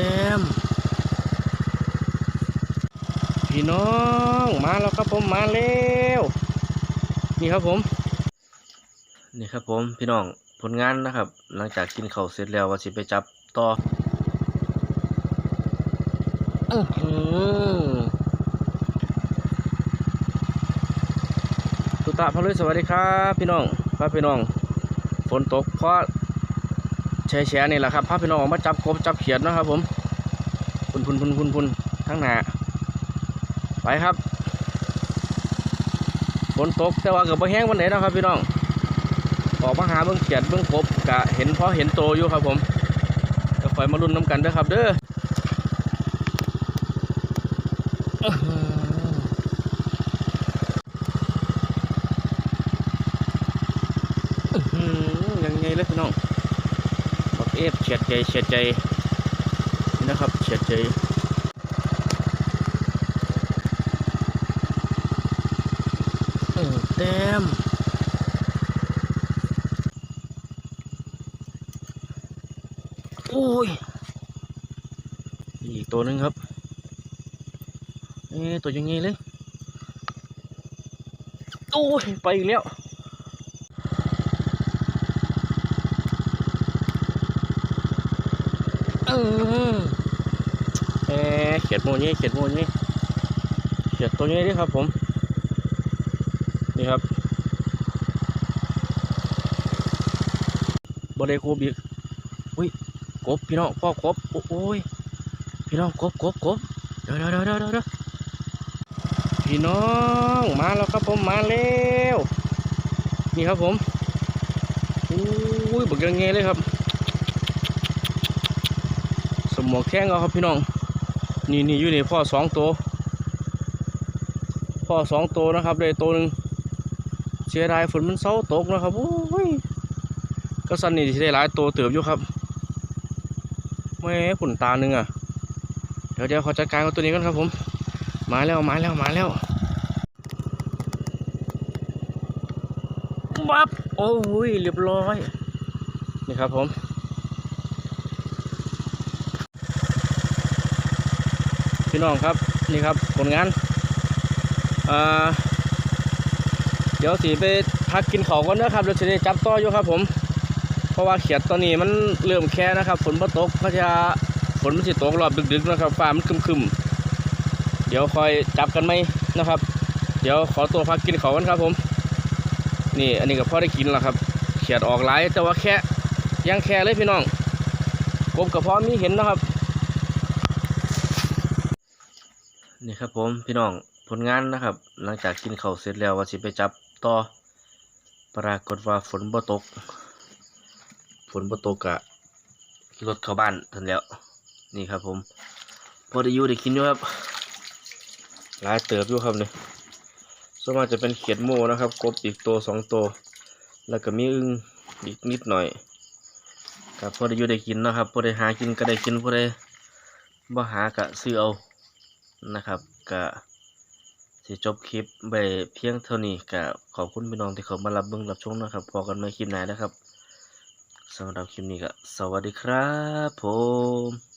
ต็มพี่น้องมาแล้วครับผมมาแล้วนี่ครับผม นี่ครับผมพี่น้องผลงานนะครับ หลังจากกินข้าวเสร็จแล้วว่าสิไปจับต่ออื้อหือตุตะพลุยสวัสดีครับ พี่น้องครับพี่น้องฝนตกเพราะ แช่แช่นี่แหละครับพาพี่น้องออกมาจับกบจับเขียดนะครับ ผมพุนพุนพุนพุนพุนทั้งหน้าไปครับฝนตกแต่ว่าเกิดบ่แห้งวันไหนนะครับ พี่น้องออกมาหาเบิ่งเขียดเบิ่งกบกะเห็นพอเห็นโตอยู่ครับผมก็คอยมาลุ้นน้ำกันเด้อครับ เด้อยังไงเลยพี่น้อง อฟเฉียดใจเฉียดใจนะครับเฉียดใจเออเต็มโอ้ยอีกตัวนึงครับเอ๊ตัวยังไงเลยโอ้ยไปอีกแล้ว เออเอเขียดโมนี้เขียดโมนี้เขียดตัวนี้ดิครับผม นี่ครับบริโคบิกกบพี่น้องพ่อกบโอ้ยพี่น้องกบกบกบเดี๋ยวเดี๋ยวเดี๋ยวเดี๋ยวเดี๋ยวพี่น้องมาแล้วครับผมมาแล้วนี่ครับผมอุ้ยบักยังไงเลยครับ สมองแข้งเอาครับพี่น้อง นี่นี่อยู่นี่พ่อสองตัว พ่อสองตัวนะครับเลยตัวหนึ่งเสียดายฝนมันเศร้าตกนะครับโอ้ยก็สันนี่สิได้หลายตัวเติบอยู่ครับไม่ผุนตาหนึ่งอะ เดี๋ยวเดี๋ยวขอจัดการกับตัวนี้กันครับผม มาแล้วมาแล้วมาแล้วบับโอ้ยเรียบร้อย นี่ครับผม พี่น้องครับนี่ครับผลงานเดี๋ยวสีไปพักกินของก่อนนะครับเดี๋ยวจะได้จับต่ออยู่ครับผม เพราะว่าเขียดตอนนี้มันเริ่มแค่นะครับฝนมาตกก็จะฝนมันสิตกรอบดึกๆนะครับฟ้ามันคึมๆเดี๋ยวคอยจับกันไหมนะครับ เดี๋ยวขอตัวพักกินของกันครับผม นี่อันนี้ก็พอได้กินแล้วครับ เขียดออกหลายแต่ว่าแค่ยังแค่เลยพี่น้องกบกับพร้อมีเห็นนะครับ นี่ครับผมพี่น้องผลงานนะครับ หลังจากกินข้าวเสร็จแล้วว่าสิไปจับต่อปรากฏว่าฝนบ่ตก ฝนบ่ตกกะขี่รถเข้าบ้านทันแล้ว นี่ครับผมพอได้อยู่ได้กินอยู่ครับหลายเติบอยู่ครับเนี่ยส่วนมากจะเป็นเขียดโมนะครับกบอีกตัวสองตัวแล้วก็มีอึ้งอีกนิดหน่อยกับพอได้อยู่ได้กินนะครับพอได้หากินก็ได้กินพอได้บ่หากะซื้อเอา นะครับกะสิจบคลิปไปเพียงเท่านี้กะขอบคุณพี่น้องที่เขามารับเบื้องรับชมนะครับพอกันไม่คลิปไหนนะครับสำหรับคลิปนี้ก็สวัสดีครับผม